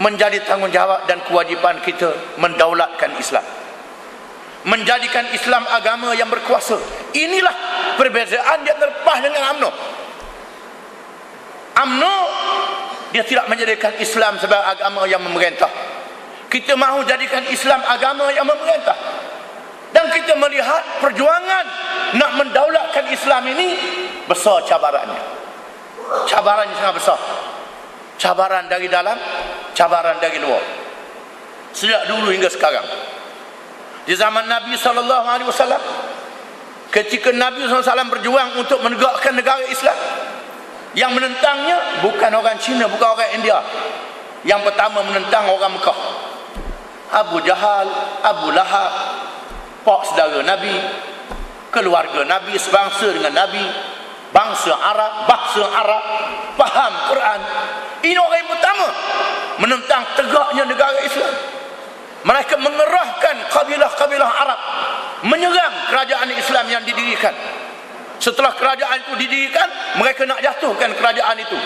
menjadi tanggungjawab dan kewajipan kita mendaulatkan Islam. Menjadikan Islam agama yang berkuasa. Inilah perbezaan dia terpah dengan UMNO UMNO dia tidak menjadikan Islam sebagai agama yang memerintah. Kita mahu jadikan Islam agama yang memerintah. Dan kita melihat perjuangan nak mendaulatkan Islam ini besar cabarannya. Cabarannya sangat besar cabaran dari dalam cabaran dari luar. Sejak dulu hingga sekarang. Di zaman Nabi sallallahu alaihi wasallam ketika Nabi SAW berjuang untuk menegakkan negara Islam yang menentangnya bukan orang Cina bukan orang India. Yang pertama menentang orang Mekah. Abu Jahal Abu Lahab pak saudara Nabi keluarga Nabi sebangsa dengan Nabi bangsa Arab bangsa Arab faham Quran ini orang yang pertama menentang tegaknya negara Islam mereka mengerahkan kabilah-kabilah Arab menyerang kerajaan Islam yang didirikan. Setelah kerajaan itu didirikan, mereka nak jatuhkan kerajaan itu.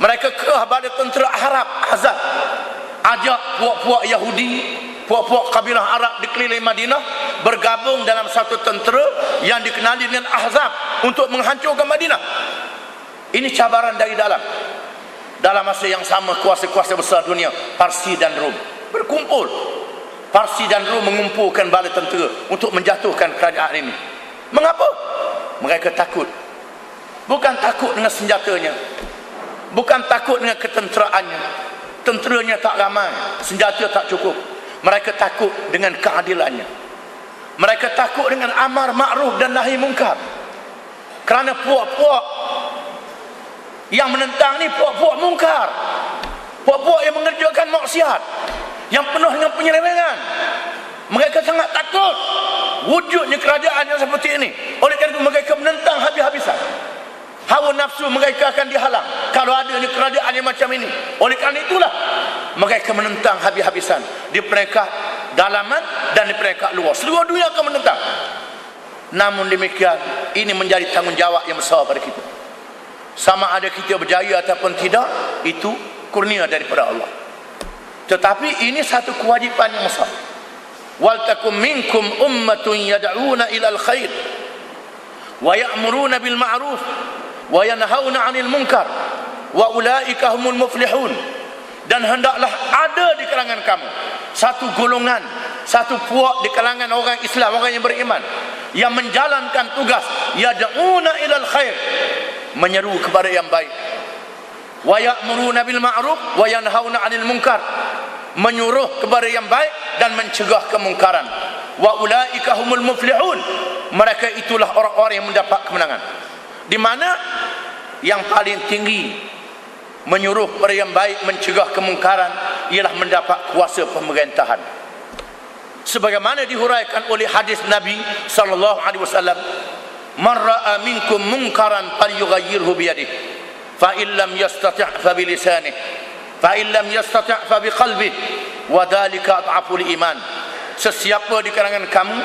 Mereka kerah pada tentera Arab, Azab. Ajak puak-puak Yahudi, puak-puak kabilah Arab di keliling Madinah bergabung dalam satu tentera yang dikenali dengan Ahzab untuk menghancurkan Madinah. Ini cabaran dari dalam. Dalam masa yang sama kuasa-kuasa besar dunia, Parsi dan Rom berkumpul. Parsi dan Rum mengumpulkan bala tentera untuk menjatuhkan kerajaan ini. Mengapa? mereka takut. Bukan takut dengan senjatanya. Bukan takut dengan ketenteraannya tenteranya tak ramai. Senjata tak cukup. Mereka takut dengan keadilannya. Mereka takut dengan amar ma'ruf dan nahi mungkar. Kerana puak-puak yang menentang ni puak-puak mungkar. Puak-puak yang mengerjakan maksiat. Yang penuh dengan penyelewengan. Mereka sangat takut wujudnya kerajaan yang seperti ini. Oleh kerana itu mereka menentang habis-habisan. Hawa nafsu mereka akan dihalang kalau ada kerajaan yang macam ini. Oleh kerana itulah mereka menentang habis-habisan. Di peringkat dalaman dan di peringkat luar. Seluruh dunia akan menentang. Namun demikian ini menjadi tanggungjawab yang besar pada kita sama ada kita berjaya ataupun tidak itu kurnia daripada Allah. Tetapi ini satu kewajipan yang besar. Wal takum minkum ummatun yad'una ila al-khair wa ya'muruna bil ma'ruf. Wa yanhauna 'anil munkar. Wa ulaika humul muflihun. Dan hendaklah ada di kalangan kamu satu golongan satu puak di kalangan orang Islam orang yang beriman yang menjalankan tugas yad'una ila al-khair menyeru kepada yang baik. Wa ya'muruna bil ma'ruf wa yanhauna 'anil munkar. Menyuruh kepada yang baik dan mencegah kemungkaran. Wa ulaika humul muflihun. Mereka itulah orang-orang yang mendapat kemenangan. Di mana yang paling tinggi menyuruh kepada yang baik mencegah kemungkaran ialah mendapat kuasa pemerintahan. Sebagaimana dihuraikan oleh hadis Nabi sallallahu alaihi wasallam yadihi fa illam yastati' fa bi lisanihi fa illam yastati' fa bi qalbi wa dhalika adhaful iman. Sesiapa di kalangan kamu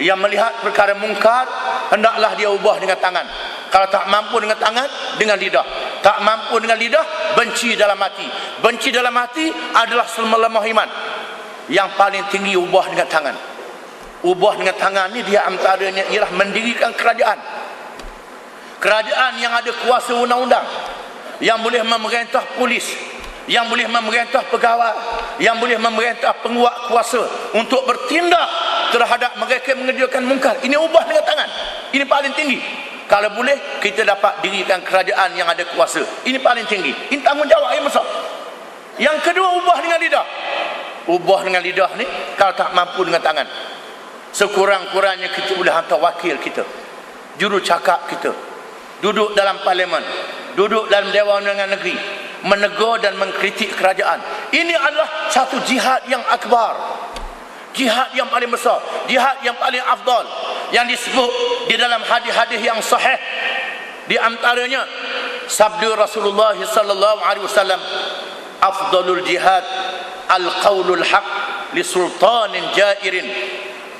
yang melihat perkara mungkar hendaklah dia ubah dengan tangan. Kalau tak mampu dengan tangan dengan lidah. Tak mampu dengan lidah benci dalam hati. Benci dalam hati adalah selemah iman. Yang paling tinggi ubah dengan tangan ubah dengan tangan ni dia antaranya ialah mendirikan kerajaan. Kerajaan yang ada kuasa undang-undang yang boleh memerintah polis yang boleh memerintah pegawai yang boleh memerintah penguat kuasa untuk bertindak terhadap mereka yang mengerjakan mungkar ini ubah dengan tangan. Ini paling tinggi. Kalau boleh kita dapat dirikan kerajaan yang ada kuasa. Ini paling tinggi. Ini tanggungjawab yang besar. Yang kedua ubah dengan lidah. Ubah dengan lidah ni kalau tak mampu dengan tangan sekurang-kurangnya kita boleh hantar wakil kita juru cakap kita duduk dalam parlimen duduk dalam Dewan Undangan Negeri menegur dan mengkritik kerajaan. Ini adalah satu jihad yang akbar jihad yang paling besar jihad yang paling afdal yang disebut di dalam hadis-hadis yang sahih. Di antaranya sabda Rasulullah sallallahu alaihi wasallam afdalul jihad al-qaulul haq li sultanin jairin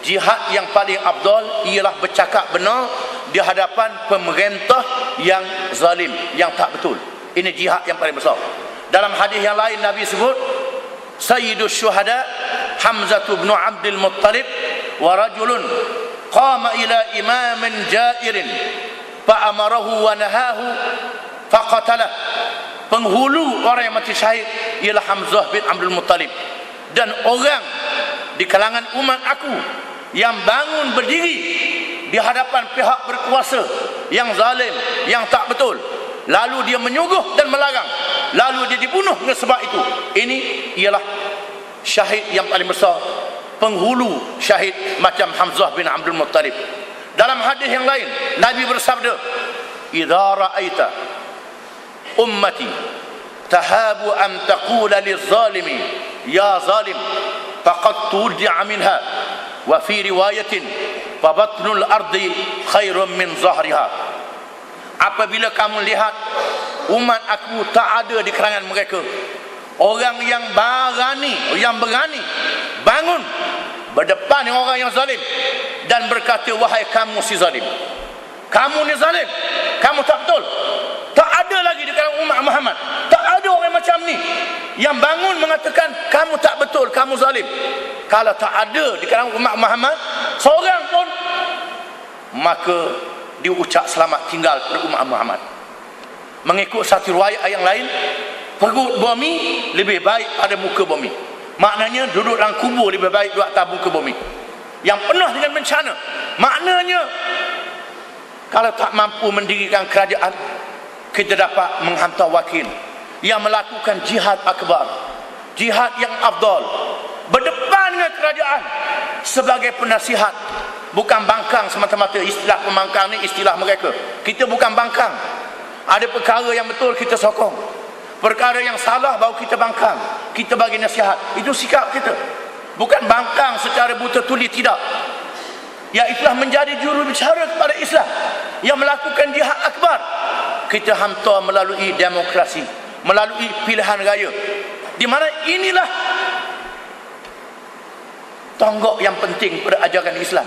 jihad yang paling afdal ialah bercakap benar di hadapan pemerintah yang zalim yang tak betul. Ini jihad yang paling besar. Dalam hadis yang lain Nabi sebut Sayyidus Syuhada Hamzah bin Abdul Muttalib wa rajulun qama ila imamin jairin fa amarahu wa nahahu faqatala. Penghulu orang yang mati syahid ialah Hamzah bin Abdul Muttalib. Dan orang di kalangan umat aku yang bangun berdiri di hadapan pihak berkuasa yang zalim yang tak betul. Lalu dia menyuguh dan melarang. Lalu dia dibunuh dengan sebab itu. Ini ialah syahid yang paling besar penghulu syahid macam Hamzah bin Abdul Muttalib. Dalam hadis yang lain Nabi bersabda idza ra'aita ummati tahabu an taqula lizalimi ya zalim faqad turji'a minha wa fi riwayatin fa batnul ardi khairun min zahriha. Apabila kamu lihat umat aku tak ada di kalangan mereka. Orang yang berani yang berani bangun berdepan dengan orang yang zalim dan berkata wahai kamu si zalim kamu ni zalim kamu tak betul. Tak ada lagi di kalangan umat Muhammad tak ada orang macam ni yang bangun mengatakan kamu tak betul kamu zalim. Kalau tak ada di kalangan umat Muhammad seorang pun maka diucap selamat tinggal kepada umat Muhammad. Mengikut satu riwayat yang lain perut bumi lebih baik pada muka bumi. Maknanya duduk dalam kubur lebih baik duduk atas muka bumi. Yang penuh dengan bencana. Maknanya kalau tak mampu mendirikan kerajaan kita dapat menghantar wakil yang melakukan jihad akbar jihad yang afdal berdepan dengan kerajaan sebagai penasihat bukan bangkang semata-mata istilah pembangkang ni istilah mereka. Kita bukan bangkang. Ada perkara yang betul kita sokong perkara yang salah baru kita bangkang kita bagi nasihat. Itu sikap kita. Bukan bangkang secara buta tuli tidak. Yang itulah menjadi juru bicara kepada Islam yang melakukan jihad akbar. Kita hantar melalui demokrasi melalui pilihan raya. Di mana inilah tonggok yang penting pada ajaran Islam